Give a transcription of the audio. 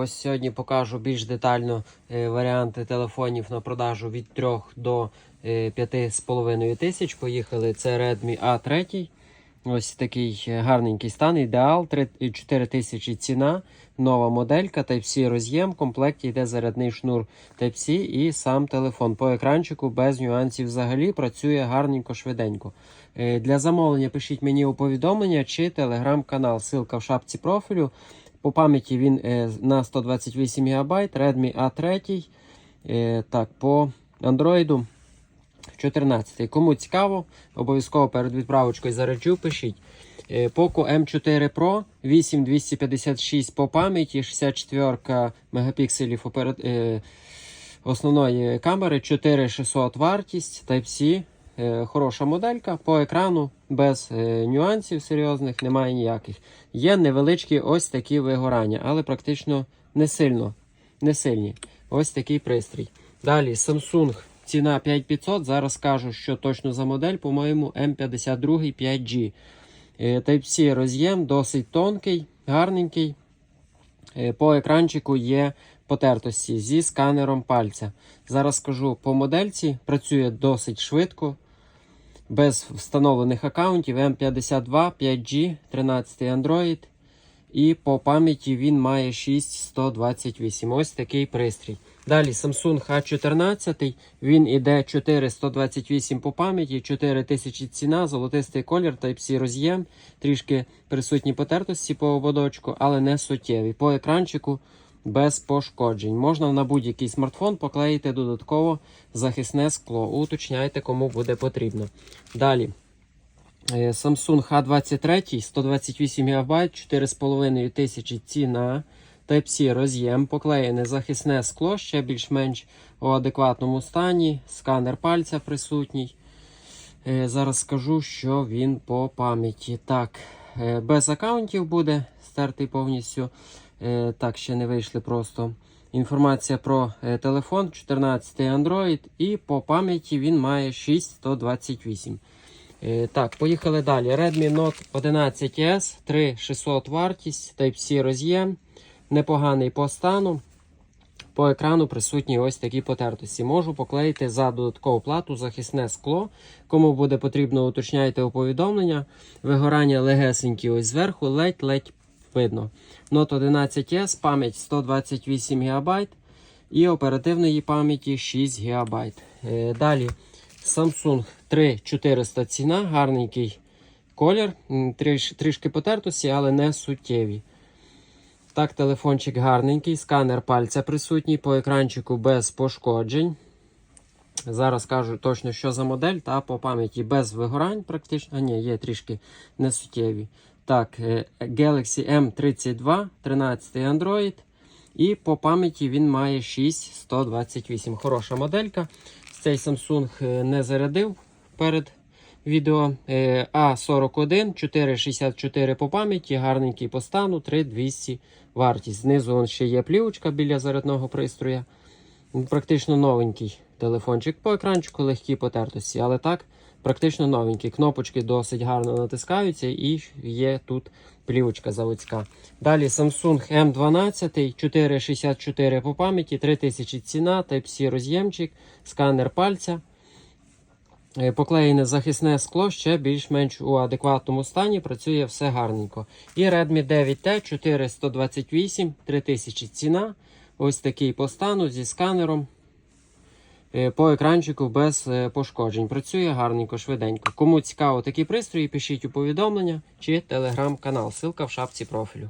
ось сьогодні покажу більш детально е, варіанти телефонів на продажу від 3 до е, 5,5 тисяч. Поїхали. Це Redmi A3. Ось такий е, гарненький стан. Ідеал 3 4 тисячі ціна. Нова моделька Type-C роз'єм. В комплекті йде зарядний шнур Type-C і сам телефон. По екранчику без нюансів взагалі працює гарненько, швиденько. Е, Для замовлення пишіть мені у повідомлення чи телеграм-канал. Ссылка в шапці профілю. По пам'яті він е, на 128 ГБ, Redmi A3. Е, Так, по Android 14. Кому цікаво, обов'язково перед відправочкою заряджу, пишіть. Е, Poco M4 Pro 8256 по пам'яті, 64 мегапікселів основної камери, 4600 вартість, Type-C. Е, Хороша моделька по екрану без е, нюансів серйозних, немає ніяких. Є невеличкі ось такі вигорання, але практично не сильно. Не сильні. Ось такий пристрій. Далі Samsung. Ціна 5500. Зараз скажу, що точно за модель, по-моєму, M52 5G. Е, Type-C роз'єм досить тонкий, гарненький. Е, По екранчику є потертості зі сканером пальця. Зараз скажу по модельці, працює досить швидко, без встановлених аккаунтів M52 5G, 13 Android. І по пам'яті він має 6128. Ось такий пристрій. Далі Samsung A14. Він іде 4128 по пам'яті, 4000 ціна, золотистий колір, Type-C роз'єм, трішки присутні потертості по ободочку, але не суттєві. По екранчику без пошкоджень. Можна на будь-який смартфон поклеїти додатково захисне скло. Уточняйте, кому буде потрібно. Далі. Е, Samsung H23 128 ГБ, 4,5 тисячі ціна. Type-C роз'єм, поклеєне захисне скло, ще більш-менш у адекватному стані. Сканер пальця присутній. Е, Зараз скажу, що він по пам'яті. Так, е, без аккаунтів буде стертий повністю. Е, Так, ще не вийшли просто. Інформація про е, телефон, 14 Android, і по пам'яті він має 6128. Е, Так, поїхали далі. Redmi Note 11S, 3600 вартість, Type-C роз'єм, непоганий по стану. По екрану присутні ось такі потертості. Можу поклеїти за додаткову плату захисне скло. Кому буде потрібно, уточняйте у повідомлення. Вигорання легесенькі ось зверху, ледь-ледь видно. Note 11S, пам'ять 128 ГБ і оперативної пам'яті 6 ГБ. Е, Далі Samsung 3400 ціна, гарненький колір, тріш, трішки потертості, але не суттєві. Так, телефончик гарненький, сканер пальця присутній, по екранчику без пошкоджень. Зараз кажу точно, що за модель, та по пам'яті без вигорань, практично. А ні, є трішки несуттєві. Так, е, Galaxy M32, 13 Android. І по пам'яті він має 6128. Хороша моделька. Цей Samsung е, не зарядив перед відео. Е, А41 464 по пам'яті, гарненький по стану, 3200 вартість. Знизу ще є плівочка біля зарядного пристрою. Практично новенький телефончик. По екранчику легкі потертості, але так, практично новенький. Кнопочки досить гарно натискаються і є тут плівочка заводська. Далі Samsung M12 464 по пам'яті, 3000 ціна, Type-C роз'ємчик, сканер пальця. Е, Поклеєне захисне скло ще більш-менш у адекватному стані, працює все гарненько. І Redmi 9T 428 3000 ціна. Ось такий по стану зі сканером. Е, По екранчику без е, пошкоджень. Працює гарненько, швиденько. Кому цікаво такі пристрої, пишіть у повідомлення чи телеграм-канал. Ссылка в шапці профілю.